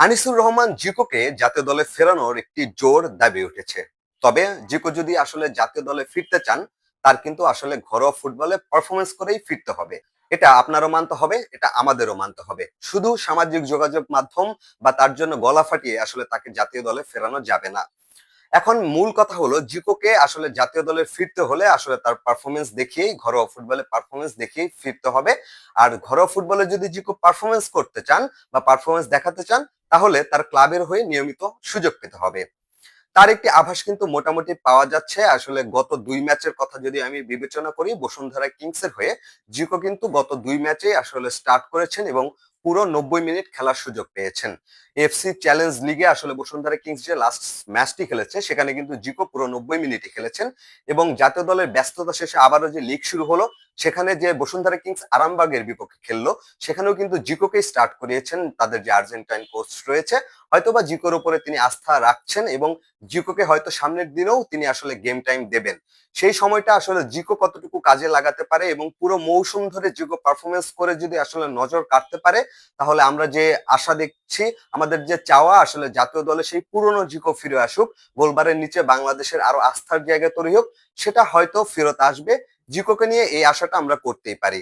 আনিসুর রহমান জিকোকে জাতীয় দলে ফেরানোর একটি জোর দাবি উঠেছে। তবে জিকো যদি আসলে জাতীয় দলে ফিরতে চান, তার কিন্তু আসলে ঘরোয়া ফুটবলে পারফরমেন্স করেই ফিরতে হবে। এটা আপনারও মানতে হবে, এটা আমাদেরও মানতে হবে। শুধু সামাজিক যোগাযোগ মাধ্যম বা তার জন্য গলা ফাটিয়ে আসলে তাকে জাতীয় দলে ফেরানো যাবে না। এখন মূল কথা হলো জিকোকে আসলে জাতীয় দলে ফিরতে হলে আসলে তার পারফরমেন্স দেখিয়েই, ঘরোয়া ফুটবলে পারফরমেন্স দেখিয়েই ফিরতে হবে। আর ঘরোয়া ফুটবলে যদি জিকো পারফরমেন্স করতে চান বা পারফরমেন্স দেখাতে চান, তাহলে তার ক্লাবের হয়ে নিয়মিত সুযোগ পেতে হবে। তার একটি আভাস কিন্তু মোটামুটি পাওয়া যাচ্ছে। আসলে গত দুই ম্যাচের কথা যদি আমি বিবেচনা করি, বসুন্ধরা কিংস এর হয়ে জিকো কিন্তু গত দুই ম্যাচে আসলে স্টার্ট করেছেন এবং পুরো নব্বই মিনিট খেলার সুযোগ পেয়েছেন। এফসি চ্যালেঞ্জ লিগে আসলে বসুন্ধরা কিংস যে লাস্ট ম্যাচটি খেলেছে, সেখানে কিন্তু জিকো পুরো নব্বই মিনিটে খেলেছেন এবং জাতীয় দলের ব্যস্ততা শেষে আবারও যে লিগ শুরু হলো সেখানে যে বসুন্ধরা কিংস আরামবাগের বিপক্ষে খেললো, সেখানেও কিন্তু জিকোকেই স্টার্ট করিয়েছেন, তাদের যে আর্জেন্টাইন কোচ রয়েছে, হয়তোবা জিকোর উপরে তিনি আস্থা রাখছেন এবং জিকোকে হয়তো সামনের দিনেও তিনি আসলে গেম টাইম দেবেন। সেই সময়টা আসলে জিকো কতটুকু কাজে লাগাতে পারে এবং পুরো মৌসুম ধরে জিকো পারফরমেন্স করে যদি আসলে নজর কাটতে পারে, তাহলে আমরা যে আশা দেখছি, আমাদের যে চাওয়া আসলে জাতীয় দলে সেই পুরনো জিকো ফিরে আসুক, গোলবারের নিচে বাংলাদেশের আরও আস্থার জায়গা তৈরি হোক, সেটা হয়তো ফেরত আসবে জিকোকে নিয়ে এই আশাটা আমরা করতেই পারি।